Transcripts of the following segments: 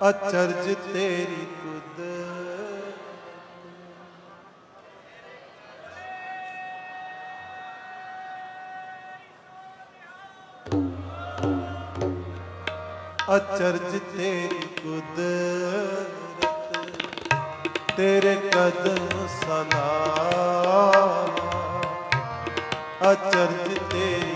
ਅਚਰਜ ਤੇਰੀ ਕੁਦਰਤ ਅਚਰਜ ਤੇਰੀ ਕੁਦਰਤ ਤੇਰੇ ਕਦਮ ਸਲਾਮ। ਅਚਰਜ ਤੇਰੀ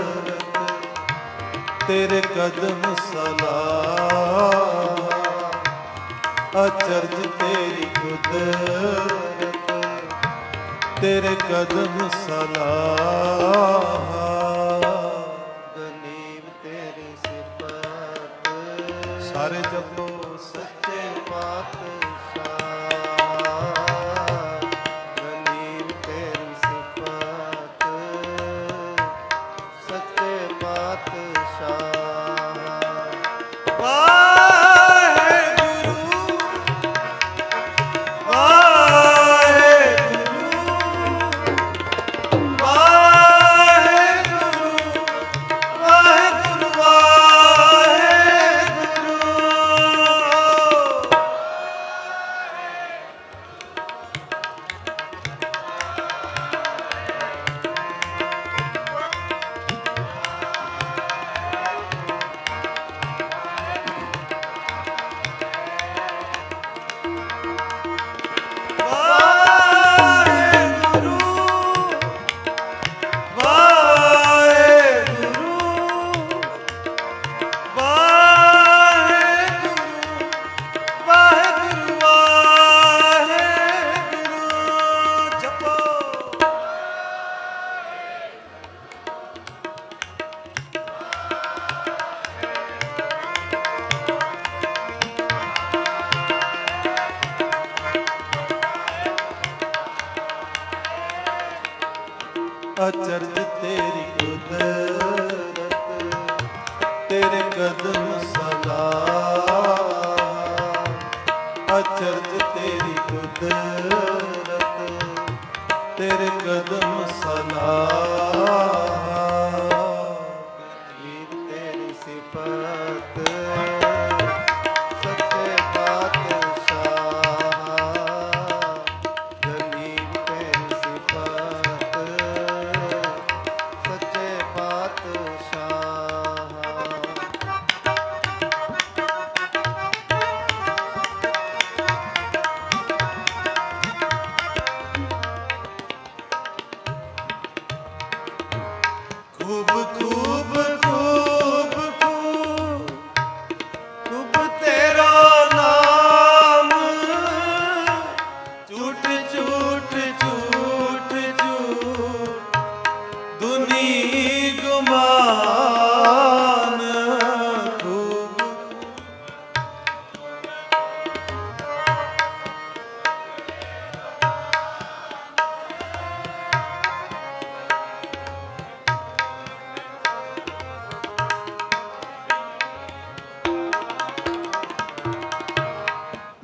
ਤੇਰੇ ਕਦਮ ਸਲਾਮ ਅਚਰਜ ਤੇਰੀ ਕੁਦਰਤ ਤੇਰੇ ਕਦਮ ਸਲਾਮ ਮਤ ਸ਼ਾਂ ਅਚਰਜ ਤੇਰੀ ਕੁਦਰਤ ਤੇਰੇ ਕਦਮ ਸਲਾਮ ਅਚਰਜ ਤੇਰੀ ਕੁਦਰਤ ਤੇਰੇ ਕਦਮ ਸਲਾਮ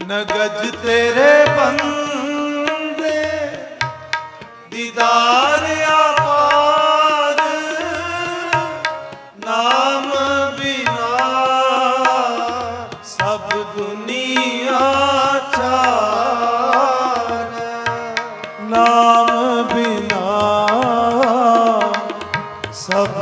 ਗਜ਼ ਤੇਰੇ ਬੰਦੇ ਦੀਦਾਰ ਆਪਾਰ ਨਾਮ ਬਿਨਾ ਸਭ ਦੁਨੀਆ ਚਾਰ ਨਾਮ ਬਿਨਾ ਸਭ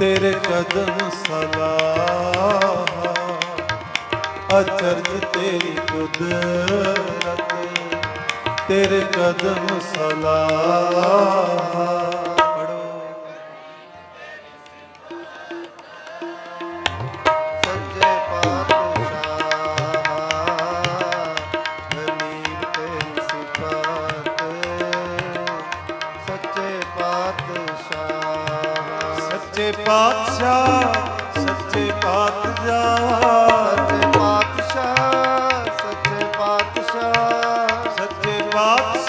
ਤੇਰੇ ਕਦਮ ਸਲਾਹ ਅਚਰਜ ਤੇਰੀ ਕੁਦਰਤ ਤੇਰੇ ਕਦਮ ਸਲਾਹ ਸੱਚੇ ਪਾਤਸ਼ਾਹ। ਸੱਚੇ ਪਾਤਸ਼ਾਹ ਸੱਚੇ ਪਾਤਸ਼ਾਹ। ਸੱਚੇ ਪਾਤਸ਼ਾਹ।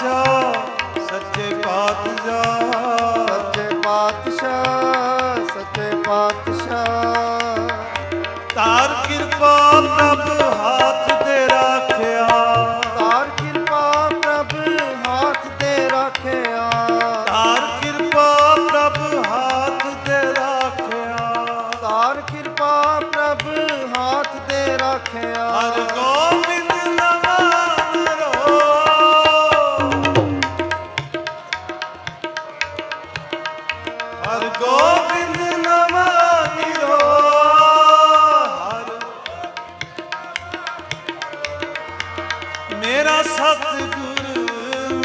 ਮੇਰਾ ਸਤਿਗੁਰ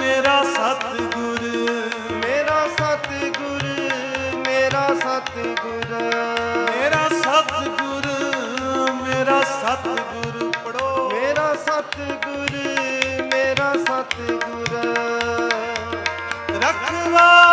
ਮੇਰਾ ਸਤਿਗੁਰ। ਮੇਰਾ ਸਤਿਗੁਰ ਮੇਰਾ ਸਤਿਗੁਰ। ਮੇਰਾ ਸਤਿਗੁਰ ਮੇਰਾ ਸਤਿਗੁਰ ਪੜੋ ਮੇਰਾ ਸਤਿਗੁਰ ਮੇਰਾ ਸਤਿਗੁਰ। ਰਖਵਾਲਾ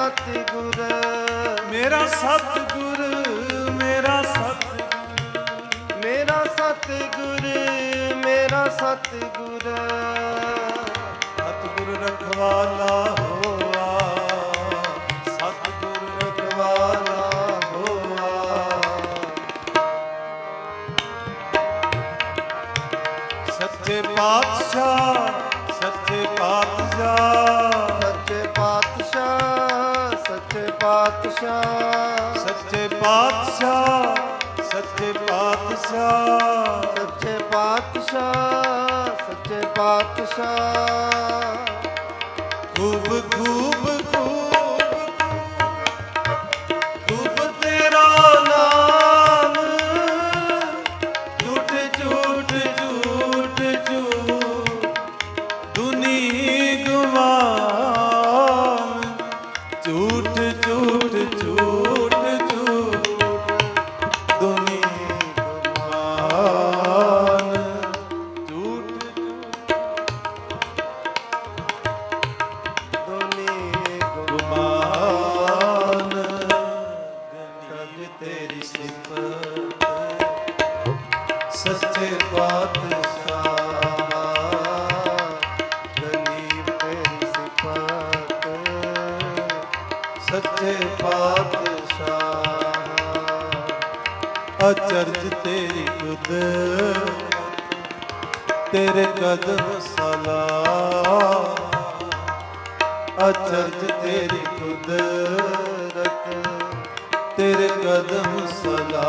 ਸਤਿਗੁਰ। ਮੇਰਾ ਸਤਿਗੁਰ ਮੇਰਾ ਸਤਿਗੁਰ। ਮੇਰਾ ਸਤਿਗੁਰ ਮੇਰਾ ਸਤਿਗੁਰ। ਸਤਿਗੁਰ ਰਖਵਾਲਾ ਹੋਆ ਸਤਿਗੁਰ ਰਖਵਾਲਾ ਹੋਆ। ਸੱਚੇ ਪਾਤਸ਼ਾਹ ਪਾਤਸ਼ਾਹ। ਸੱਚੇ ਪਾਤਸ਼ਾਹ ਸੱਚੇ ਪਾਤਸ਼ਾਹ। ਸੱਚੇ ਪਾਤਸ਼ਾਹ ਸੱਚੇ ਪਾਤਸ਼ਾਹ। ਸੱਚੇ ਪਾਤਸ਼ਾਹ। ਅਚਰਜ ਤੇਰੀ ਕੁਦਰਤ ਤੇਰੇ ਕਦਮ ਸਲਾ ਅਚਰਜ ਤੇਰੀ ਕੁਦਰਤ ਤੇਰੇ ਕਦਮ ਸਲਾ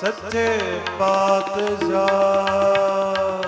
ਸੱਚੇ ਪਾਤਸ਼ਾਹ।